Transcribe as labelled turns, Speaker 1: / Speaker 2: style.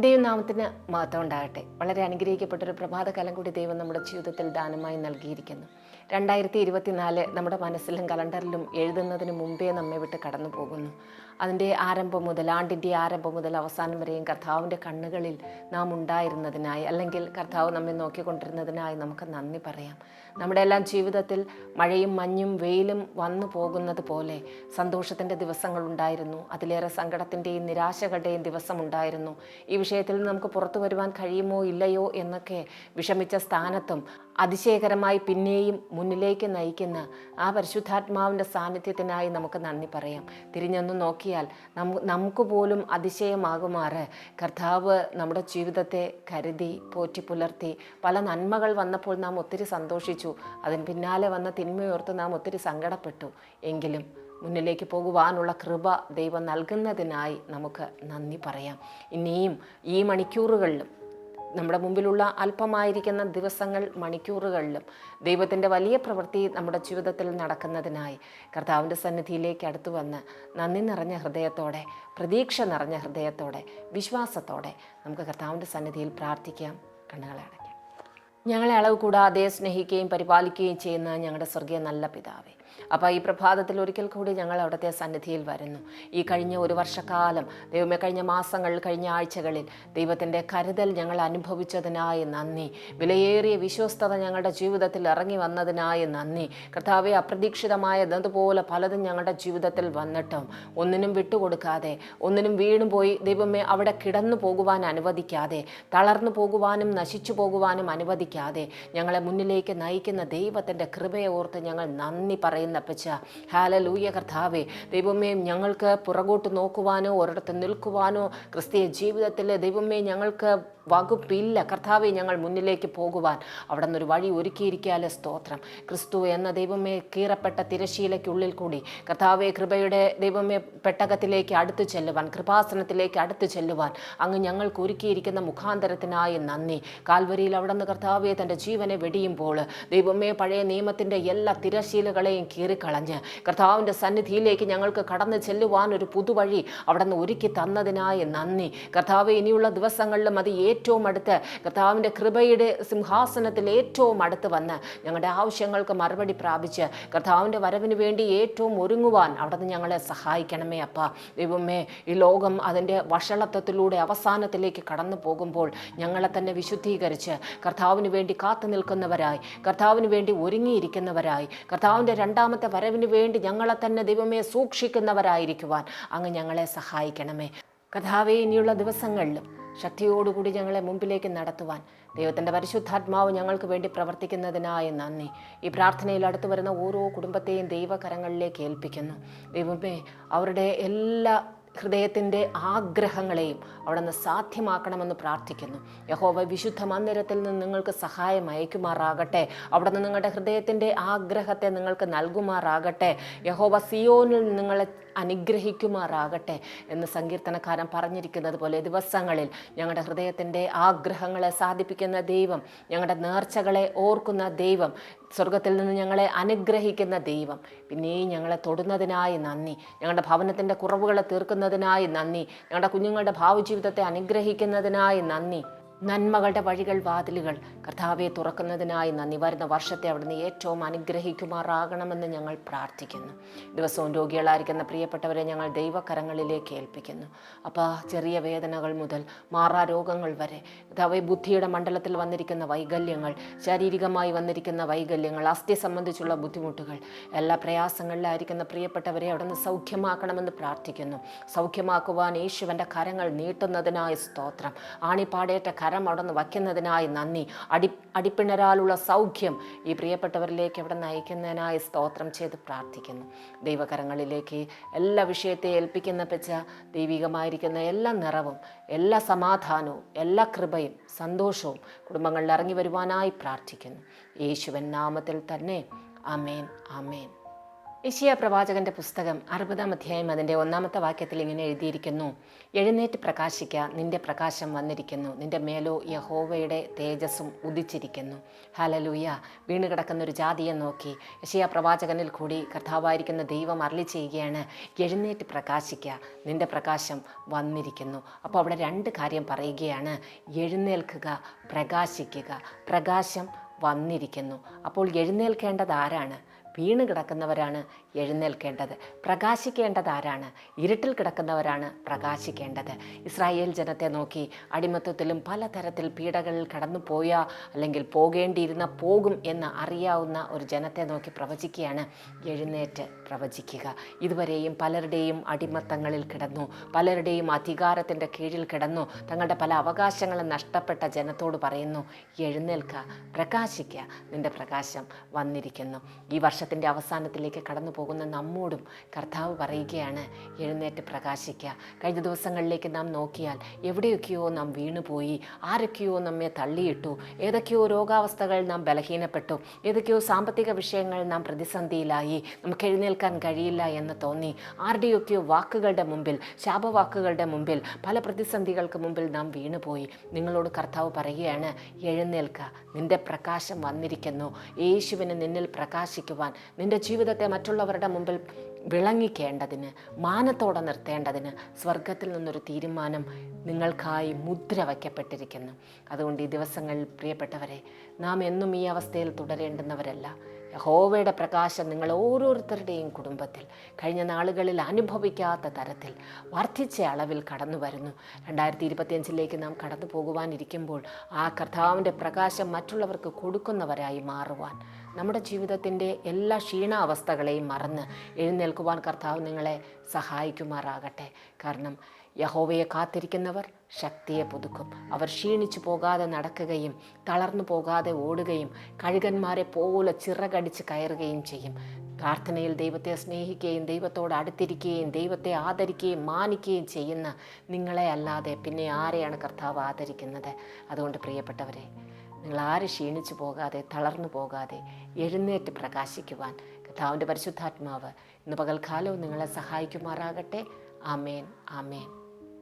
Speaker 1: ദൈവനാമത്തിന് മഹത്വം ഉണ്ടാകട്ടെ. വളരെ അനുഗ്രഹിക്കപ്പെട്ടൊരു പ്രഭാതകാലം കൂടി ദൈവം നമ്മുടെ ജീവിതത്തിൽ ദാനമായി നൽകിയിരിക്കുന്നു. രണ്ടായിരത്തി ഇരുപത്തിനാല് നമ്മുടെ മനസ്സിലും കലണ്ടറിലും എഴുതുന്നതിന് മുമ്പേ നമ്മെ വിട്ട് കടന്നു പോകുന്നു അതിന്റെ ആരംഭം മുതൽ ആണ്ടിന്റെ ആരംഭം മുതൽ അവസാനം വരെയും കർത്താവിന്റെ കണ്ണുകളിൽ നാം ഉണ്ടായിരുന്നതിനായി അല്ലെങ്കിൽ കർത്താവ് നമ്മെ നോക്കിക്കൊണ്ടിരുന്നതിനായി നമുക്ക് നന്ദി പറയാം. നമ്മുടെ എല്ലാം ജീവിതത്തിൽ മഴയും മഞ്ഞും വെയിലും വന്നു പോകുന്നത് പോലെ സന്തോഷത്തിന്റെ ദിവസങ്ങൾ ഉണ്ടായിരുന്നു. അതിലേറെ സങ്കടത്തിന്റെയും നിരാശകളുടെയും ദിവസം ഉണ്ടായിരുന്നു. ഈ വിഷയത്തിൽ നമുക്ക് പുറത്തു വരുവാൻ കഴിയുമോ ഇല്ലയോ എന്നൊക്കെ വിഷമിച്ച സ്ഥാനത്തും അതിശയകരമായി പിന്നെയും മുന്നിലേക്ക് നയിക്കുന്ന ആ പരിശുദ്ധാത്മാവിന്റെ സാന്നിധ്യത്തിനായി നമുക്ക് നന്ദി പറയാം. തിരിഞ്ഞൊന്ന് നോക്കിയാൽ നമു നമുക്ക് പോലും അതിശയമാകുമാറ്. കർത്താവ് നമ്മുടെ ജീവിതത്തെ കരുതി പോറ്റി പുലർത്തി പല നന്മകൾ വന്നപ്പോൾ നാം ഒത്തിരി സന്തോഷിച്ചു. അതിന് പിന്നാലെ വന്ന തിന്മയോർത്ത് നാം ഒത്തിരി സങ്കടപ്പെട്ടു. എങ്കിലും മുന്നിലേക്ക് പോകുവാനുള്ള കൃപ ദൈവം നൽകുന്നതിനായി നമുക്ക് നന്ദി പറയാം. ഇനിയും ഈ മണിക്കൂറുകളിലും നമ്മുടെ മുമ്പിലുള്ള അല്പമായിരിക്കുന്ന ദിവസങ്ങൾ മണിക്കൂറുകളിലും ദൈവത്തിന്റെ വലിയ പ്രവൃത്തി നമ്മുടെ ജീവിതത്തിൽ നടക്കുന്നതിനായി കർത്താവിന്റെ സന്നിധിയിലേക്ക് അടുത്തു വന്ന് നന്ദി നിറഞ്ഞ ഹൃദയത്തോടെ പ്രതീക്ഷ നിറഞ്ഞ ഹൃദയത്തോടെ വിശ്വാസത്തോടെ നമുക്ക് കർത്താവിന്റെ സന്നിധിയിൽ പ്രാർത്ഥിക്കാം. കണ്ണുകളെ അടയ്ക്കാം. ഞങ്ങളെ അളവ് കൂടാതെ സ്നേഹിക്കുകയും പരിപാലിക്കുകയും ചെയ്യുന്ന ഞങ്ങളുടെ സ്വർഗീയ നല്ല പിതാവേ അപ്പോൾ ഈ പ്രഭാതത്തിൽ ഒരിക്കൽ കൂടി ഞങ്ങൾ അവിടുത്തെ സന്നിധിയിൽ വരുന്നു. ഈ കഴിഞ്ഞ ഒരു വർഷക്കാലം ദൈവമേ കഴിഞ്ഞ മാസങ്ങൾ കഴിഞ്ഞ ആഴ്ചകളിൽ ദൈവത്തിന്റെ കരുതൽ ഞങ്ങൾ അനുഭവിച്ചതിനായി നന്ദി. വിലയേറിയ വിശ്വസ്തത ഞങ്ങളുടെ ജീവിതത്തിൽ ഇറങ്ങി വന്നതിനായി നന്ദി. കർത്താവെ അപ്രതീക്ഷിതമായതുപോലെ പലതും ഞങ്ങളുടെ ജീവിതത്തിൽ വന്നിട്ടും ഒന്നിനും വിട്ടുകൊടുക്കാതെ ഒന്നിനും വീണു പോയി ദൈവമേ അവിടെ കിടന്നു പോകുവാൻ അനുവദിക്കാതെ തളർന്നു പോകുവാനും നശിച്ചു പോകുവാനും അനുവദിക്കാതെ ഞങ്ങളെ മുന്നിലേക്ക് നയിക്കുന്ന ദൈവത്തിന്റെ കൃപയെ ഓർത്ത് ഞങ്ങൾ നന്ദി പറയുന്ന പച്ച ഹാലലൂയ കർത്താവേ ദൈവമേ ഞങ്ങൾക്ക് പുറകോട്ട് നോക്കുവാനോ ഒരിടത്ത് നിൽക്കുവാനോ ക്രിസ്തീയ ജീവിതത്തിൽ ദൈവമേ ഞങ്ങൾക്ക് വകുപ്പില്ല. കർത്താവെ ഞങ്ങൾ മുന്നിലേക്ക് പോകുവാൻ അവിടെ നിന്നൊരു വഴി ഒരുക്കിയിരിക്കാലെ സ്തോത്രം. ക്രിസ്തു എന്ന ദൈവമേ കീറപ്പെട്ട തിരശീലയ്ക്കുള്ളിൽ കൂടി. കർത്താവെ കൃപയുടെ ദൈവമേ പെട്ടകത്തിലേക്ക് അടുത്തു ചെല്ലുവാൻ കൃപാസനത്തിലേക്ക് അടുത്തു ചെല്ലുവാൻ അങ്ങ് ഞങ്ങൾക്ക് ഒരുക്കിയിരിക്കുന്ന മുഖാന്തരത്തിനായി നന്ദി. കാൽവരിയിൽ അവിടെ നിന്ന് കർത്താവെ തന്റെ ജീവനെ വെടിയുമ്പോൾ ദൈവമേ പഴയ നിയമത്തിന്റെ എല്ലാ തിരശീലകളെയും കീറിക്കളഞ്ഞ് കർത്താവിന്റെ സന്നിധിയിലേക്ക് ഞങ്ങൾക്ക് കടന്നു ചെല്ലുവാൻ ഒരു പുതുവഴി അവിടെ നിന്ന് ഒരുക്കി തന്നതിനായി നന്ദി. കർത്താവ് ഇനിയുള്ള ദിവസങ്ങളിലും അത് ഏറ്റവും അടുത്ത്. കർത്താവിന്റെ കൃപയുടെ സിംഹാസനത്തിൽ ഏറ്റവും അടുത്ത് വന്ന് ഞങ്ങളുടെ ആവശ്യങ്ങൾക്ക് മറുപടി പ്രാപിച്ച് കർത്താവിന്റെ വരവിന് വേണ്ടി ഏറ്റവും ഒരുങ്ങുവാൻ അവിടെ നിന്ന് ഞങ്ങളെ സഹായിക്കണമേ അപ്പ. ദൈവമേ ഈ ലോകം അതിന്റെ വഷളത്വത്തിലൂടെ അവസാനത്തിലേക്ക് കടന്നു പോകുമ്പോൾ ഞങ്ങളെ തന്നെ വിശുദ്ധീകരിച്ച് കർത്താവിന് വേണ്ടി കാത്തു നിൽക്കുന്നവരായി കർത്താവിന് വേണ്ടി ഒരുങ്ങിയിരിക്കുന്നവരായി കർത്താവിന്റെ രണ്ടാമത്തെ വരവിന് വേണ്ടി ഞങ്ങളെ തന്നെ ദൈവമേ സൂക്ഷിക്കുന്നവരായിരിക്കുവാൻ അങ്ങ് ഞങ്ങളെ സഹായിക്കണമേ. കഥാവേ ഇനിയുള്ള ദിവസങ്ങളിലും ശക്തിയോടുകൂടി ഞങ്ങളെ മുമ്പിലേക്ക് നടത്തുവാൻ ദൈവത്തിന്റെ പരിശുദ്ധാത്മാവ് ഞങ്ങൾക്ക് വേണ്ടി പ്രവർത്തിക്കുന്നതിനായി നന്ദി. ഈ പ്രാർത്ഥനയിൽ അടുത്തു വരുന്ന ഓരോ കുടുംബത്തെയും ദൈവകരങ്ങളിലേക്ക് ഏൽപ്പിക്കുന്നു. ദൈവമേ അവരുടെ എല്ലാ ഹൃദയത്തിന്റെ ആഗ്രഹങ്ങളെയും അവിടെ നിന്ന് സാധ്യമാക്കണമെന്ന് പ്രാർത്ഥിക്കുന്നു. യഹോവ വിശുദ്ധ മന്ദിരത്തിൽ നിന്ന് നിങ്ങൾക്ക് സഹായം അയക്കുമാറാകട്ടെ. അവിടെ നിന്ന് നിങ്ങളുടെ ഹൃദയത്തിന്റെ ആഗ്രഹത്തെ നിങ്ങൾക്ക് നൽകുമാറാകട്ടെ. യഹോവ സിയോനിൽ നിങ്ങളെ അനുഗ്രഹിക്കുമാറാകട്ടെ എന്ന് സങ്കീർത്തനക്കാരൻ പറഞ്ഞിരിക്കുന്നത് പോലെ ദിവസങ്ങളിൽ ഞങ്ങളുടെ ഹൃദയത്തിന്റെ ആഗ്രഹങ്ങളെ സാധിപ്പിക്കുന്ന ദൈവം ഞങ്ങളുടെ നേർച്ചകളെ ഓർക്കുന്ന ദൈവം സ്വർഗത്തിൽ നിന്ന് ഞങ്ങളെ അനുഗ്രഹിക്കുന്ന ദൈവം. പിന്നെയും ഞങ്ങളെ തൊടുന്നതിനായി നന്ദി. ഞങ്ങളുടെ ഭവനത്തിന്റെ കുറവുകളെ തീർക്കുന്നതിനായി നന്ദി. ഞങ്ങളുടെ കുഞ്ഞുങ്ങളുടെ ഭാവി ജീവിതത്തെ അനുഗ്രഹിക്കുന്നതിനായി നന്ദി. നന്മകളുടെ വഴികൾ വാതിലുകൾ. കർത്താവെ തുറക്കുന്നതിനായി നന്ദി. വരുന്ന വർഷത്തെ അവിടുന്ന് ഏറ്റവും അനുഗ്രഹിക്കുമാറാകണമെന്ന് ഞങ്ങൾ പ്രാർത്ഥിക്കുന്നു. ദിവസവും രോഗികളായിരിക്കുന്ന പ്രിയപ്പെട്ടവരെ ഞങ്ങൾ ദൈവകരങ്ങളിലേക്ക് ഏൽപ്പിക്കുന്നു. അപ്പോൾ ചെറിയ വേദനകൾ മുതൽ മാറാ രോഗങ്ങൾ വരെ. കർത്താവെ ബുദ്ധിയുടെ മണ്ഡലത്തിൽ വന്നിരിക്കുന്ന വൈകല്യങ്ങൾ ശാരീരികമായി വന്നിരിക്കുന്ന വൈകല്യങ്ങൾ അസ്ഥി സംബന്ധിച്ചുള്ള ബുദ്ധിമുട്ടുകൾ എല്ലാ പ്രയാസങ്ങളിലായിരിക്കുന്ന പ്രിയപ്പെട്ടവരെ അവിടുന്ന് സൗഖ്യമാക്കണമെന്ന് പ്രാർത്ഥിക്കുന്നു. സൗഖ്യമാക്കുവാൻ യേശുവന്റെ കരങ്ങൾ നീട്ടുന്നതിനായ സ്തോത്രം. ആണിപ്പാടേറ്റ കരം അവിടെ നിന്ന് വയ്ക്കുന്നതിനായി നന്ദി. അടി അടിപ്പിണരാലുള്ള സൗഖ്യം ഈ പ്രിയപ്പെട്ടവരിലേക്ക് അവിടെ നയിക്കുന്നതിനായി സ്തോത്രം ചെയ്ത് പ്രാർത്ഥിക്കുന്നു. ദൈവകരങ്ങളിലേക്ക് എല്ലാ വിഷയത്തെ ഏൽപ്പിക്കുന്ന പെച്ച ദൈവികമായിരിക്കുന്ന എല്ലാ നിറവും എല്ലാ സമാധാനവും എല്ലാ കൃപയും സന്തോഷവും കുടുംബങ്ങളിൽ ഇറങ്ങി വരുവാനായി പ്രാർത്ഥിക്കുന്നു. യേശുവൻ നാമത്തിൽ തന്നെ. അമേൻ അമേൻ യശിയ പ്രവാചകന്റെ പുസ്തകം അറുപതാം അധ്യായം അതിന്റെ ഒന്നാമത്തെ വാക്യത്തിൽ ഇങ്ങനെ എഴുതിയിരിക്കുന്നു. എഴുന്നേറ്റ് പ്രകാശിക്ക നിന്റെ പ്രകാശം വന്നിരിക്കുന്നു. നിന്റെ മേലോ യഹോവയുടെ തേജസ്സും ഉദിച്ചിരിക്കുന്നു. ഹലലൂയ വീണ് കിടക്കുന്ന ഒരു ജാതിയെ നോക്കി. യശിയ പ്രവാചകനിൽ കൂടി കർത്താവായിരിക്കുന്ന ദൈവം അരളി ചെയ്യുകയാണ് എഴുന്നേറ്റ് പ്രകാശിക്ക നിന്റെ പ്രകാശം വന്നിരിക്കുന്നു. അപ്പോൾ അവിടെ രണ്ട് കാര്യം പറയുകയാണ്. എഴുന്നേൽക്കുക പ്രകാശിക്കുക. പ്രകാശം വന്നിരിക്കുന്നു. അപ്പോൾ എഴുന്നേൽക്കേണ്ടത് ആരാണ്? വീണ് കിടക്കുന്നവരാണ് എഴുന്നേൽക്കേണ്ടത്. പ്രകാശിക്കേണ്ടത് ആരാണ് ഇരുട്ടിൽ കിടക്കുന്നവരാണ് പ്രകാശിക്കേണ്ടത്. ഇസ്രായേൽ ജനത്തെ നോക്കി അടിമത്തത്തിലും പലതരത്തിൽ പീഡകളിൽ കടന്നു പോയ അല്ലെങ്കിൽ പോകേണ്ടിയിരുന്ന പോകും എന്ന് അറിയാവുന്ന ഒരു ജനത്തെ നോക്കി പ്രവചിക്കുകയാണ്. എഴുന്നേറ്റ് പ്രവചിക്കുക. ഇതുവരെയും പലരുടെയും അടിമത്തങ്ങളിൽ കിടന്നു പലരുടെയും അധികാരത്തിന്റെ കീഴിൽ കിടന്നു തങ്ങളുടെ പല അവകാശങ്ങളും നഷ്ടപ്പെട്ട ജനത്തോട് പറയുന്നു എഴുന്നേൽക്കുക പ്രകാശിക്കുക നിന്റെ പ്രകാശം വന്നിരിക്കുന്നു. ഈ വർഷത്തിന്റെ അവസാനത്തിലേക്ക് കടന്നു പോകുന്ന നമ്മോടും കർത്താവ് പറയുകയാണ് എഴുന്നേറ്റ് പ്രകാശിക്കുക. കഴിഞ്ഞ ദിവസങ്ങളിലേക്ക് നാം നോക്കിയാൽ എവിടെയൊക്കെയോ നാം വീണുപോയി ആരൊക്കെയോ നമ്മെ തള്ളിയിട്ടു ഏതൊക്കെയോ രോഗാവസ്ഥകൾ നാം ബലഹീനപ്പെട്ടു ഏതൊക്കെയോ സാമ്പത്തിക വിഷയങ്ങൾ നാം പ്രതിസന്ധിയിലായി നമുക്ക് എഴുന്നേൽക്കാൻ കഴിയില്ല എന്ന് തോന്നി. ആരുടെയൊക്കെയോ വാക്കുകളുടെ മുമ്പിൽ ശാപവാക്കുകളുടെ മുമ്പിൽ പല പ്രതിസന്ധികൾക്ക് മുമ്പിൽ നാം വീണുപോയി. നിങ്ങളോട് കർത്താവ് പറയുകയാണ് എഴുന്നേൽക്കുക നിന്റെ പ്രകാശം വന്നിരിക്കുന്നു. യേശുവിന് നിന്നിൽ പ്രകാശിക്കുവാൻ നിന്റെ ജീവിതത്തെ മറ്റുള്ളവരുടെ മുമ്പിൽ വിളങ്ങിക്കേണ്ടതിന് മാനത്തോടെ നിർത്തേണ്ടതിന് സ്വർഗത്തിൽ നിന്നൊരു തീരുമാനം നിങ്ങൾക്കായി മുദ്ര വയ്ക്കപ്പെട്ടിരിക്കുന്നു. അതുകൊണ്ട് ഈ ദിവസങ്ങളിൽ പ്രിയപ്പെട്ടവരെ നാം എന്നും ഈ അവസ്ഥയിൽ തുടരേണ്ടുന്നവരല്ല. യഹോവയുടെ പ്രകാശം നിങ്ങൾ ഓരോരുത്തരുടെയും കുടുംബത്തിൽ കഴിഞ്ഞ നാളുകളിൽ അനുഭവിക്കാത്ത തരത്തിൽ വർദ്ധിച്ച അളവിൽ കടന്നു വരുന്നു. രണ്ടായിരത്തി ഇരുപത്തിയഞ്ചിലേക്ക് നാം കടന്നു പോകുവാനിരിക്കുമ്പോൾ ആ കർത്താവിന്റെ പ്രകാശം മറ്റുള്ളവർക്ക് കൊടുക്കുന്നവരായി മാറുവാൻ നമ്മുടെ ജീവിതത്തിന്റെ എല്ലാ ക്ഷീണാവസ്ഥകളെയും മറന്ന് എഴുന്നേൽക്കുവാൻ കർത്താവ് നിങ്ങളെ സഹായിക്കുമാറാകട്ടെ. കാരണം യഹോവയെ കാത്തിരിക്കുന്നവർ ശക്തിയെ പുതുക്കും. അവർ ക്ഷീണിച്ചു പോകാതെ നടക്കുകയും തളർന്നു പോകാതെ ഓടുകയും കഴുകന്മാരെ പോലെ ചിറകടിച്ച് കയറുകയും ചെയ്യും. പ്രാർത്ഥനയിൽ ദൈവത്തെ സ്നേഹിക്കുകയും ദൈവത്തോട് അടുത്തിരിക്കുകയും ദൈവത്തെ ആദരിക്കുകയും മാനിക്കുകയും ചെയ്യുന്ന നിങ്ങളെ അല്ലാതെ പിന്നെ ആരെയാണ് കർത്താവ് ആദരിക്കുന്നത്? അതുകൊണ്ട് പ്രിയപ്പെട്ടവരെ നിങ്ങൾ ആര് ക്ഷീണിച്ചു പോകാതെ തളർന്നു പോകാതെ എഴുന്നേറ്റ് പ്രകാശിക്കുവാൻ കർത്താവിന്റെ പരിശുദ്ധാത്മാവ് ഇന്ന് പകൽക്കാലവും നിങ്ങളെ സഹായിക്കുമാറാകട്ടെ. ആമേൻ. ആമേൻ.